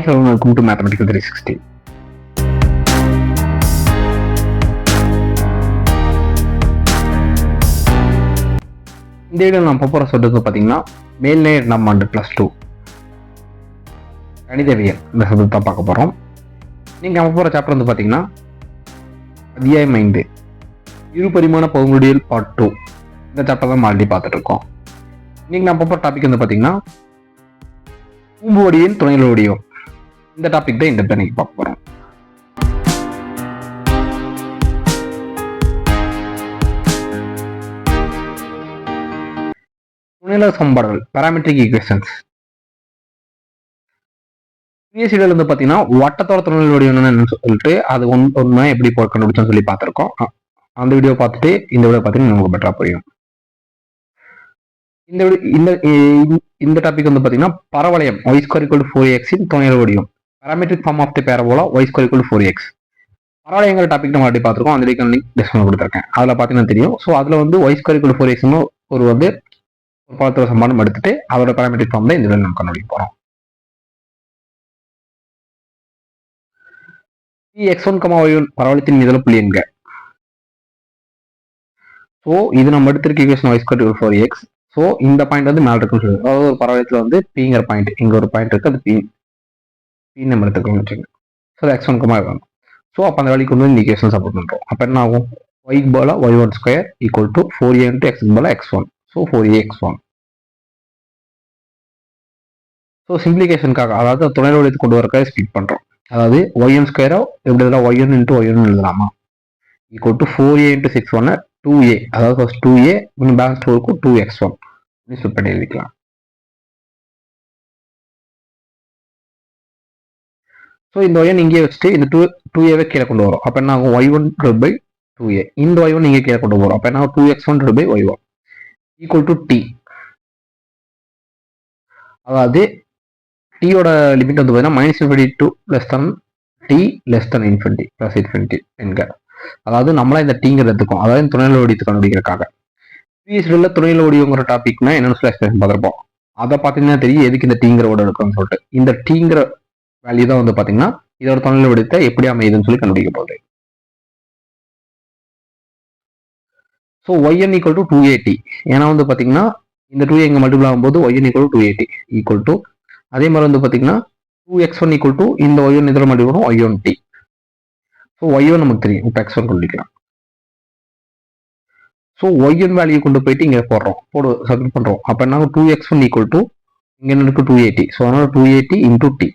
Hi hello welcome to mathematical three sixty இந்த video நான் போகிற சொல்றது பார்த்தீங்கன்னா மேல்நிலை இரண்டாம் ஆண்டு ப்ளஸ் டூ கணிதவியல் இந்த சப்ஜெக்ட் தான் பார்க்க போகிறோம் நீங்கள் நம்ம போகிற சாப்டர் வந்து பார்த்தீங்கன்னா அத்தியாயம் ஐந்து இரு பரிமாண பகுமுடியல் பார்ட் டூ இந்த சாப்டர் தான் ஆல்ரெடி பார்த்துட்டு இருக்கோம். இன்னைக்கு நான் போகிற டாபிக் வந்து பார்த்தீங்கன்னா பூம்பு வடிவின் துணைகள் வடிவம். இந்த டாபிக் தான் இந்த இன்னைக்கு பார்க்க போகிறோம் துணைநிலை சமன்பாடுகள் பேராமெட்ரிக் ஈக்குவேஷன்ஸ் பிஎஸ்சியில் வந்து பார்த்தீங்கன்னா வட்டத்தோட துணைநிலை வடிவம் என்னன்னு சொல்லிட்டு அது ஒன் ஒன்று எப்படி போ சொல்லி பார்த்துருக்கோம். அந்த வீடியோ பார்த்துட்டு இந்த வீடியோ பார்த்தீங்கன்னா உங்களுக்கு பெட்டராக புரியும். இந்த இந்த இந்த டாபிக் வந்து பார்த்தீங்கன்னா பரவளையம் ஒய் ஸ்கொயர் ஈக்குவல் ஃபோர் எக்ஸின் துணைநிலை வடிவம். Parametric form of the parabola Y square equal four X பரவாயில்ல எங்கள் டாபிக் நம்ம ஆல்ரெடி பார்த்துருக்கோம். அந்த லிங்க் லிங்க் டிஸ்கவுண்ட் கொடுத்துருக்கேன். அதில் பார்த்தீங்கன்னா தெரியும். ஸோ அதில் வந்து ஒய் ஸ்கொயர் ஈக்குவல் ஃபோர் எக்ஸ்னு ஒரு வந்து ஒரு பழத்தோட சம்பாடம் எடுத்துட்டு அதோட பேராமெட்ரிக் ஃபார்ம் தான் இந்த வேலை நம்ம கண்டுபிடிக்க போகிறோம் X one comma Y one பரவலத்தின் மீதுள்ள புள்ளி என்க ஸோ இது நம்ம எடுத்திருக்க equation Y square four X so இந்த பாயிண்ட் வந்து மேலே இருக்குன்னு சொல்லுது. அதாவது ஒரு பரவலத்தில் வந்து பிங்கிற பாயிண்ட் இங்கே ஒரு பாயிண்ட் இருக்கு. அது பி பி நம்ம எடுத்துக்கணும்னு வச்சுக்கோங்க. ஸோ எக்ஸ் ஒன் கமா வேணும் ஸோ அப்போ அந்த வேலைக்கு வந்து இண்டிகேஷன் சப்போர்ட் பண்ணுறோம் அப்போ என்ன ஆகும்? ஒய்க்கு Bala Y one square equal to four A into X Bala X one so four A X one so சிம்பிளிகேஷனுக்காக அதாவது துணை வடிவத்தை கொண்டு வரக்காக ஸ்பிட் பண்ணுறோம் அதாவது ஒய் ஒன் ஸ்கொயரோ எப்படி எழுதலாம்? Y N into Y one எழுதலாமா? Equal to four A into six ஒன்னு டூ ஏ அதாவது ஃபர்ஸ்ட் டூ ஏ இன்னும் பேலன்ஸ் டூ இருக்கும் டூ எக்ஸ் ஒன் இப்படி பண்ணி எழுதிக்கலாம். ஸோ இந்த ஒயன் இங்கேயே வச்சுட்டு இந்த டூ டூ ஏவே கீழே கொண்டு வரும். அப்போ என்ன ஆகும்? Y one by two A இந்த ஒய் ஒன் இங்கே கீழே கொண்டு வரும் அப்போ என்ன two X one by Y one equal to T அதாவது டீயோட லிமிட் வந்து பார்த்தீங்கன்னா minus infinity to less than T less than infinity plus infinity என்க. அதாவது நம்மளா இந்த டீங்கிறது எடுத்துக்கும் அதாவது இந்த துணைநிலை வடிவத்தை கண்டுபிடிக்கிறதுக்காக. பிஎஸ்டியில் துணைநிலை வடிவங்கிற டாபிக்னா என்னென்னு சொல்லி எக்ஸ்பிளேஷன் பார்த்துருப்போம். அதை பார்த்தீங்கன்னா தெரியும் எதுக்கு இந்த டீங்கிற ஓட எடுக்கணும்னு சொல்லிட்டு. இந்த டீங்கிற வேல்யூ தான் வந்து பார்த்தீங்கன்னா இதோட தொழில் வடிவத்தை எப்படி அமையுதுன்னு சொல்லி கண்டுபிடிக்க போகுது. So Y N equal to two A T ஏன்னா வந்து பார்த்தீங்கன்னா இந்த டூ எங்கே மல்டிபிள் ஆகும்போது Y N equal two A T equal to அதே மாதிரி வந்து பார்த்தீங்கன்னா two X one equal to இந்த ஒய் ஒன் இதில் மல்டிபிள் வரும் Y one T so Y one நமக்கு தெரியும். இப்போ எக்ஸ் ஒன் கண்டுபிடிக்கலாம் ஸோ ஒய் ஒன் வேல்யூ கொண்டு போயிட்டு இங்கே போடுறோம். போடு சப்மிட் பண்ணுறோம் அப்போ என்ன two X one equal to இங்கே என்ன இருக்கு? டூ எயிட்டி ஸோ அதனால் two A T into T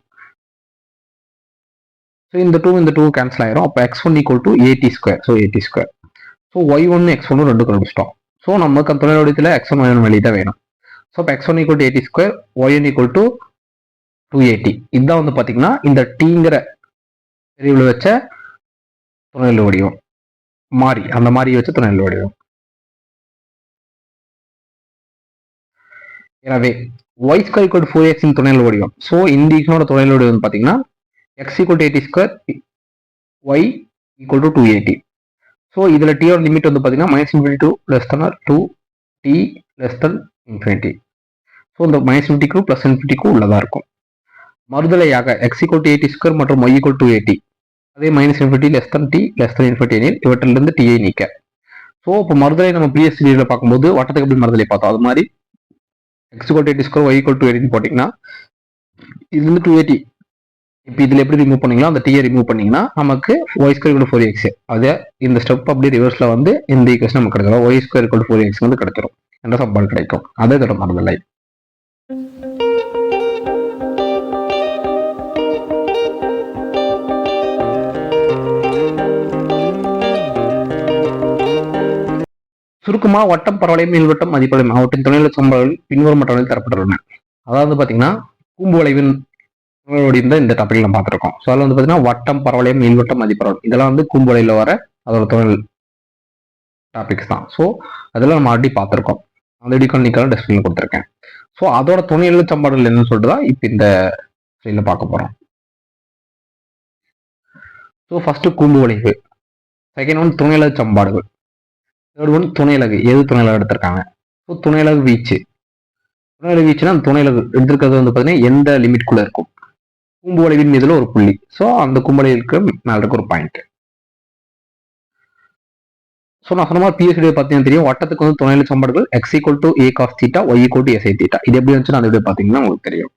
so இந்த டூ இந்த டூ கேன்சல் ஆயிரும். அப்போ X one equal to A T square so A T square so Y one X one ரெண்டு கண்டுபிடிச்சிட்டோம். ஸோ நமக்கு அந்த வடிவத்தில் எக்ஸ் ஒன் ஒய் ஒன் வெளியே தான் வேணும். ஸோ இப்போ X one equal to A T square Y one equal to two A T இதுதான் வந்து பார்த்தீங்கன்னா இந்த டீங்கிற பிரிவில் வச்ச துணைநிலை வடிவம். மாறி. அந்த மாதிரி வச்ச துணைநிலை வடிவம். எனவே ஒய் ஸ்கொயர் ஈக்குவல் ஃபோர் எக்ஸின் துணைநிலை வடிவம். ஸோ இந்த ஈக்குவனோட துணைநிலை வடிவம் பார்த்தீங்கன்னா X equal to A T square Y equal to two A T so இதில் டியோட லிமிட் வந்து பார்த்தீங்கன்னா minus infinity to less than to T less than infinity so இந்த மைனஸ் இன்ஃபினிட்டிக்கும் ப்ளஸ் இன்ஃபினிட்டிக்கும் உள்ளதாக இருக்கும். மறுதலையாக X equal to A T square மற்றும் Y equal to A T அதே minus infinity less than T less than infinity எனில் இவற்றிலிருந்து DI நீக்க. ஸோ இப்போ மறுதலை நம்ம பிஎஸ் சீரியலில் பார்க்கும்போது வட்டத்துக்கு எப்படி மறுதலை பார்த்தோம்? அது மாதிரி X equal to A T square Y equal to எயிட்டின்னு போட்டிங்கன்னா இது வந்து டூ எயிட்டி இப்போ இதில் எப்படி ரிமூவ் பண்ணீங்களோ அந்த டியை ரிமூவ் பண்ணீங்கன்னா நமக்கு ஒய் ஸ்கொயர் கூட ஃபோர் எக்ஸ் அதே இந்த ஸ்டெப் அப்படியே ரிவர்ஸில் வந்து இந்த ஈக்குவேஷன் நமக்கு கிடைச்சிடும் ஒய் ஸ்கொயர் கூட ஃபோர் எக்ஸ் வந்து கிடைச்சிடும் என்ற சம்பாடு கிடைக்கும். அதே இதோட மறுதலை சுருக்கமா வட்டம் பரவலையும் நீள்வட்டம் மதிப்பளம் அவற்றின் துணைநிலை சம்பளங்கள் பின்வரும் மட்டங்களில் தரப்பட்டுள்ளன. அதாவது பார்த்தீங்கன்னா கூம்பு வளைவின் தான் இந்த டாபிக் நம்ம பார்த்துருக்கோம். ஸோ அதில் வந்து பார்த்தீங்கன்னா வட்டம் பரவலையும் நீள்வட்டம் மதிப்பரவல். இதெல்லாம் வந்து கூம்பு வர அதோட தொழில் டாபிக்ஸ் தான். ஸோ அதெல்லாம் நம்ம ஆல்ரெடி பார்த்துருக்கோம். அந்த இடிக்கல் நிக்கலாம் டெஸ்டில் கொடுத்துருக்கேன். ஸோ அதோட துணைநிலை சம்பாடுகள் என்னன்னு சொல்லிட்டு தான் இப்போ இந்த ஸ்டைலில் பார்க்க போகிறோம் ஸோ ஃபர்ஸ்ட் கூம்பு வளைவு. செகண்ட் ஒன் துணையலகு சம்பாடுகள் தேர்ட் ஒன் துணையலகு எது துணையலகு எடுத்திருக்காங்க? ஸோ துணையலகு வீச்சு. துணையலகு வீச்சுனா அந்த துணையலகு எடுத்திருக்கிறது வந்து பார்த்தீங்கன்னா எந்த லிமிட்குள்ளே இருக்கும்? கூம்புவளைவின் மீதுல ஒரு புள்ளி. ஸோ அந்த கும்பலைக்கு மேல இருக்க ஒரு பாயிண்ட் ஸோ நான் சொன்ன மாதிரி பிஎஸ்டி பார்த்தீங்கன்னா தெரியும். வட்டத்துக்கு வந்து துணையில சம்பாடுகள் X equal to A cos theta Y equal to S I theta இது எப்படி வந்துச்சுன்னா அந்த வீடியோ பார்த்தீங்கன்னா உங்களுக்கு தெரியும்.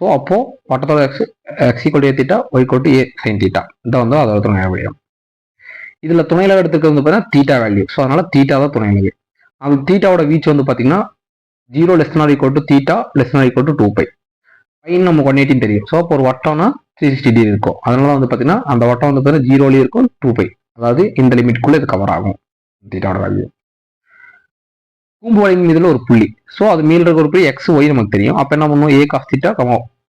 ஸோ அப்போ வட்டத்தோட X X equal to A theta Y equal to A sine theta இதான் வந்து அதோட துணை வடிவம் இதில் துணையில எடுத்துக்கிறது வந்து பார்த்தீங்கன்னா தீட்டா வேல்யூ ஸோ அதனால தீட்டா தான் துணைநிலை அந்த தீட்டாவோட வீச்சு வந்து பார்த்தீங்கன்னா zero less nor equal to theta less nor equal to two pi பையன் நமக்கு ஒன் எயிட்டின் தெரியும். ஸோ அப்போ ஒரு வட்டம்னா த்ரீ சிக்ஸ்டி டிகிரி இருக்கும். அதனால வந்து பார்த்தீங்கன்னா அந்த வட்டம் வந்து பார்த்தீங்கன்னா ஜீரோலேயும் இருக்கும் டூ பை அதாவது இந்த லிமிட்குள்ளே இது கவர் ஆகும். தீட்டாவோட வேல்யூ கூம்பு வளைவின் மீதில் ஒரு புள்ளி. ஸோ அது மேல இருக்க ஒரு புள்ளி எக்ஸ் ஒய் நமக்கு தெரியும். அப்போ என்ன பண்ணுவோம்? A cos theta comma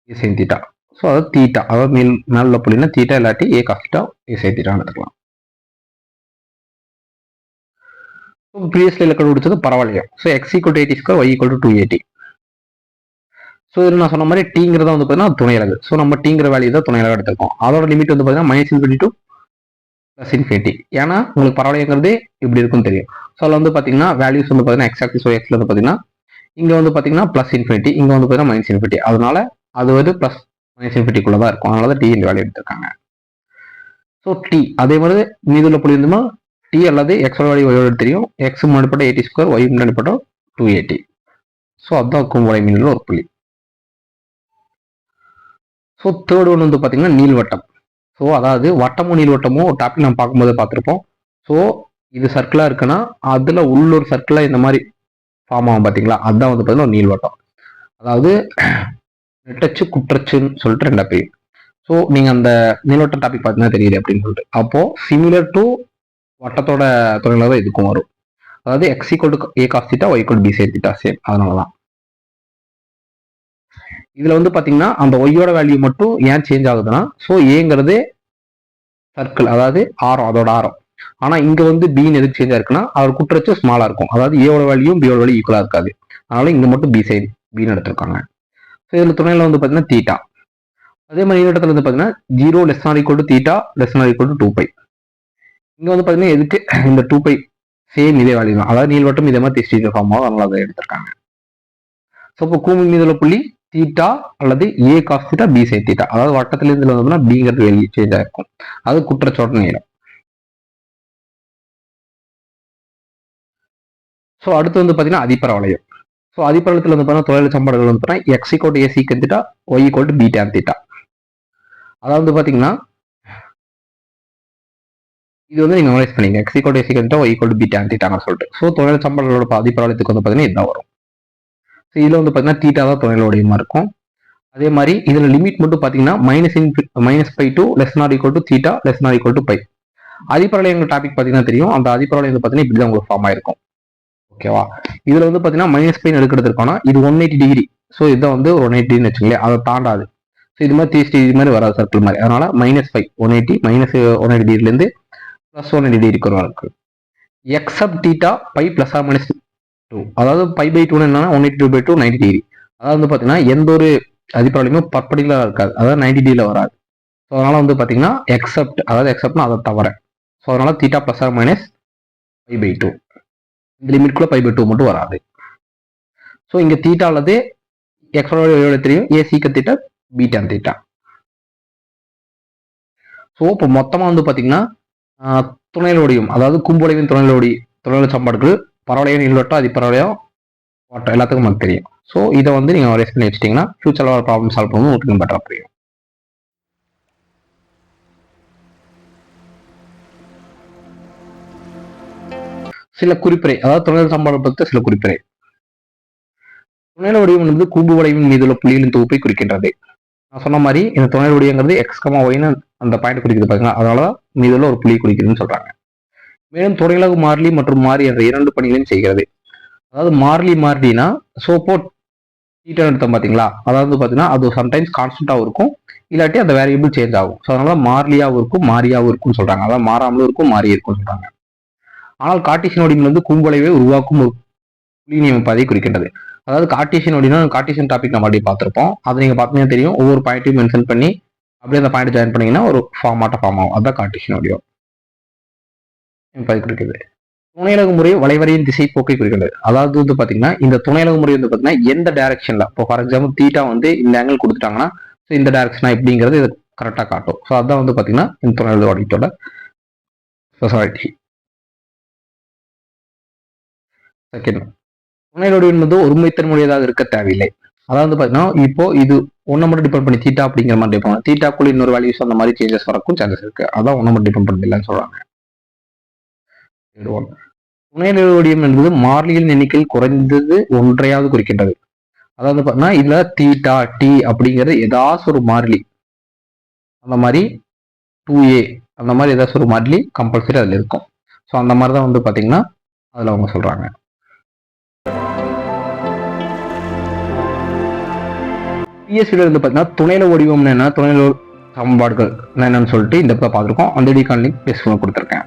A sine theta so அதாவது தீட்டா அதாவது மேல் மேல உள்ள புள்ளினா தீட்டா இல்லாட்டி A cos theta A sine தீட்டான்னு எடுத்துக்கலாம். ப்ரீவியஸ்ல ஸ்லைடில் கண்டுபிடிச்சது பரவாயில்லையா. So X equal to A T square Y equal to two A T so இதில் நான் சொன்ன மாதிரி டீங்கிறத வந்து பார்த்தீங்கன்னா துணை அலகு ஸோ நம்ம டீங்கிற வேல்யூ தான் துணை அலகு எடுத்துருக்கோம். அதோட லிமிட் வந்து பார்த்தீங்கன்னா minus infinity to plus infinity ஏன்னா உங்களுக்கு பரவாயில்லைங்கிறதே இப்படி இருக்கும்னு தெரியும். ஸோ அதில் வந்து பார்த்தீங்கன்னா வேல்யூஸ் வந்து பார்த்தீங்கன்னா எக்ஸாக்ட் ஸோ எக்ஸில் வந்து பார்த்தீங்கன்னா இங்கே வந்து பார்த்தீங்கன்னா ப்ளஸ் இன்ஃபினிட்டி இங்கே வந்து பார்த்தீங்கன்னா மைனஸ் இன்ஃபினிட்டி அதனால அது வந்து ப்ளஸ் மைனஸ் இன்ஃபினிட்டிக்குள்ள தான் இருக்கும். அதனால தான் டி இந்த வேல்யூ எடுத்திருக்காங்க. ஸோ டி அதே மாதிரி மீதுள்ள புள்ளி இருந்தோம்னா டி அல்லது எக்ஸோட வேல்யூ ஒய்யோட தெரியும். எக்ஸ் முன்னாடிப்பட்ட எயிட்டி ஸ்கொயர் ஒய் முன்னாடிப்பட்ட டூ எயிட்டி ஸோ அதுதான் கும்பலை மீனில் ஒரு புள்ளி. ஸோ தேர்ட் ஒன் வந்து பார்த்தீங்கன்னா நீள்வட்டம். ஸோ அதாவது வட்டமும் நீள்வட்டமும் டாபிக் நம்ம பார்க்கும்போது பார்த்துருப்போம். ஸோ இது சர்க்கிளாக இருக்குன்னா அதில் உள்ளூர் சர்க்கிளாக இந்த மாதிரி ஃபார்ம் ஆகும் பார்த்தீங்களா அதுதான் வந்து பார்த்தீங்கன்னா ஒரு நீள்வட்டம். அதாவது நெட்டச்சு குற்றச்சுன்னு சொல்லிட்டு ரெண்டா பிரியும் ஸோ நீங்கள் அந்த நீள்வட்டம் டாபிக் பார்த்தீங்கன்னா தெரியுது அப்படின்னு சொல்லிட்டு. அப்போது சிமிலர் டு வட்டத்தோட துறையில் தான் இதுக்கும் வரும். அதாவது X equal to A cos theta Y equal B sine theta same அதனால தான் இதுல வந்து பாத்தீங்கன்னா அந்த ஒய்யோட வேல்யூ மட்டும் ஏன் சேஞ்ச் ஆகுதுன்னா ஸோ ஏங்கிறது சர்க்கிள் அதாவது ஆரம் அதோட ஆரம். ஆனா இங்க வந்து பின்னு எதுக்கு சேஞ்சாக இருக்குன்னா அவர் குற்றச்சு ஸ்மாலா இருக்கும். அதாவது ஏவோட வேல்யூ பியோட வேல்யூ ஈக்குவலா இருக்காது. அதனால இங்க மட்டும் பி சைடு பின்னு எடுத்திருக்காங்க. ஸோ இதுல துணையில வந்து பாத்தீங்கன்னா தீட்டா அதே மாதிரி இந்த இடத்துல வந்து பாத்தீங்கன்னா zero less or equal to theta less or equal to two pi இங்க வந்து பாத்தீங்கன்னா எதுக்கு இந்த டூ பை சேம் இதே வேல்யூ தான். அதாவது நீள்வட்டம் இதே மாதிரி திஸ்டி ஃபார்ம் அதனால அதை எடுத்திருக்காங்க. ஸோ இப்போ கூமி மீதுள்ள புள்ளி தீட்டா அல்லது A cos theta B sine theta அதாவது வட்டத்திலிருந்து வந்தோம்னா பிங்கிறது வெளியே சேஞ்ச் ஆயிருக்கும். அது குற்றச்சோட்ட நீளம் ஸோ அடுத்து வந்து பார்த்தீங்கன்னா அதிபரவளையம். ஸோ அதிபரத்தில் வந்து பார்த்தீங்கன்னா தொழில் சம்பாடுகள் வந்து பார்த்தீங்கன்னா X equal A secant theta Y equal B tan theta அதாவது வந்து பார்த்தீங்கன்னா இது வந்து நீங்கள் மெமரைஸ் பண்ணீங்க X equal A secant theta Y code B tan தீட்டான்னு சொல்லிட்டு. ஸோ தொழில் சம்பாடுகளோட அதிபரவலயத்துக்கு வந்து பார்த்தீங்கன்னா இதுதான் வரும். ஸோ இதில் வந்து பார்த்தீங்கன்னா தீட்டா தான் இருக்கும் அதே மாதிரி இதில் லிமிட் மட்டும் பார்த்தீங்கன்னா minus in minus pi two less not equal to theta less not equal to pi அதிபரவலயங்கள் topic பார்த்தீங்கன்னா தெரியும். அந்த அதிபரவலயம் வந்து பார்த்தீங்கன்னா இப்படி தான் உங்களுக்கு ஃபார்ம் ஆயிருக்கும். ஓகேவா இதில் வந்து பார்த்தீங்கன்னா மைனஸ் பைன் எடுக்கிறது இது ஒன் எயிட்டி டிகிரி ஸோ இதான் வந்து ஒன் எயிட்டின்னு வச்சுங்களேன் அதை தாண்டாது. ஸோ இது மாதிரி தீஸ்டி இது மாதிரி வராது சர்க்கிள் மாதிரி. அதனால minus five one eighty minus one eighty டிகிரிலேருந்து plus one eighty டிகிரிக்கு வரும் இருக்குது except theta pi plus or minus two அதாவது பை பை டூன்னு என்னன்னா one eighty two pi two ninety degree அதாவது வந்து பார்த்தீங்கன்னா எந்த ஒரு அதிபராலையுமே பர்படிகுலராக இருக்காது. அதாவது நைன்டி டிகிரியில் வராது. ஸோ அதனால் வந்து பார்த்தீங்கன்னா எக்ஸப்ட் அதாவது எக்ஸப்ட்னா அதை தவிர. ஸோ அதனால் theta plus or minus pi pi two இந்த லிமிட்குள்ளே பை பை டூ மட்டும் வராது. ஸோ இங்கே தீட்டா அல்லது எக்ஸோட தெரியும்? ஏ சீக்க தீட்டா பீட்டான் தீட்டா ஸோ இப்போ மொத்தமாக வந்து பார்த்தீங்கன்னா துணையிலோடையும் அதாவது கும்புடைவின் துணையிலோடி துணையில சம்பாடுகள் பரவாயில்லையோ நீள்வட்டம் அது பரவாயில்லையோ வட்டம் எல்லாத்துக்கும் நமக்கு தெரியும். ஸோ இதை வந்து நீங்கள் ரேஸ் பண்ணி வச்சிட்டிங்கன்னா ஃபியூச்சரில் வர ப்ராப்ளம் சால்வ் பண்ணணும் உங்களுக்கு பெட்டராக புரியும். சில குறிப்பிறை அதாவது துணையில் சம்பாடு பற்றி சில குறிப்பிறை துணையில வடிவம் என்பது கூம்பு வளைவின் மீதுள்ள புள்ளிகளின் தொகுப்பை குறிக்கின்றது. நான் சொன்ன மாதிரி இந்த துணையில வடிவங்கிறது எக்ஸ்கமா ஒய்னு அந்த பாயிண்ட் குறிக்குது பாத்தீங்களா? அதனால மீதுள்ள ஒரு புள்ளி குறிக்குதுன்னு சொல்றாங்க. மேலும் துணையிலகு மாறிலி மற்றும் மாறி என்ற இரண்டு பணிகளையும் செய்கிறது. அதாவது மாறிலி மாறிலினா சோப்போ ஹீட்டர் எடுத்தோம் பார்த்தீங்களா அதாவது பார்த்தீங்கன்னா அது சம்டைம்ஸ் கான்ஸ்டன்டாகவும் இருக்கும். இல்லாட்டி அந்த வேரியபிள் சேஞ்ச் ஆகும். ஸோ அதனால மாறிலியாகவும் இருக்கும் மாறியாகவும் இருக்கும்னு சொல்கிறாங்க அதாவது மாறாமலும் இருக்கும் மாறி இருக்கும்னு சொல்கிறாங்க ஆனால் கார்டீசியன் வடிவம் வந்து கும்பலைவே உருவாக்கும் ஒரு புள்ளி நியமிப்பதை குறிக்கின்றது. அதாவது கார்டீசியன் ஒடினா கார்டீசியன் டாபிக் நம்ம அப்படியே பார்த்துருப்போம். அது நீங்கள் பார்த்தீங்கன்னா தெரியும். ஒவ்வொரு பாயிண்ட்டையும் மென்ஷன் பண்ணி அப்படியே அந்த பாயிண்ட் ஜாயின் பண்ணிங்கன்னா ஒரு ஃபார்மாட்டாக ஃபார்ம் ஆகும். அதுதான் கார்டீசியன் வடிவம் நியமிப்பதை துணையலகு முறை வளைவரையின் திசை போக்கை குறிக்கிறது. அதாவது வந்து பார்த்தீங்கன்னா இந்த துணையலகு முறை வந்து பார்த்தீங்கன்னா எந்த டைரக்ஷனில் இப்போ ஃபார் எக்ஸாம்பிள் தீட்டா வந்து இந்த ஆங்கிள் கொடுத்துட்டாங்கன்னா ஸோ இந்த டைரக்ஷனா எப்படிங்கிறது இது கரெக்டாக காட்டும். ஸோ அதான் வந்து பார்த்தீங்கன்னா இந்த துணையலகு வடிவத்தோட ஸ்பெஷாலிட்டி செகண்ட் துணையலோடு என்பது ஒருமைத்தன்மையுடையதாக இருக்க தேவையில்லை. அதாவது பார்த்தீங்கன்னா இப்போ இது ஒன்றை மட்டும் டிபெண்ட் பண்ணி தீட்டா அப்படிங்கிற மாதிரி டிபெண்ட் தீட்டாக்குள்ள இன்னொரு வேல்யூஸ் அந்த மாதிரி சேஞ்சஸ் வரக்கும் சான்சஸ் இருக்கு. அதான் ஒன்றை மட்டும் டிபெண்ட் பண்ணதில்லைன்னு சொல்றாங்க. துணைநிலைவடிவம் என்பது மாறிலியின் எண்ணிக்கையில் குறைந்தது ஒன்றையாவது குறிக்கின்றது. அதாவது பார்த்தீங்கன்னா இதுல தீட்டா டி அப்படிங்கிறது ஏதாச்சும் ஒரு மாறிலி. அந்த மாதிரி டூ ஏ அந்த மாதிரி ஏதாச்சும் ஒரு மாறிலி கம்பல்சரி அதில் இருக்கும். ஸோ அந்த மாதிரி தான் வந்து பார்த்தீங்கன்னா அதில் அவங்க சொல்கிறாங்க பிஎஸ்சியில் வந்து பார்த்தீங்கன்னா துணையில வடிவம்னு என்ன? துணையில சமன்பாடுகள் என்னென்னு சொல்லிட்டு இந்த பார்த்துருக்கோம். அந்த டிகான் லிங்க் பேசுவோம் கொடுத்துருக்கேன்.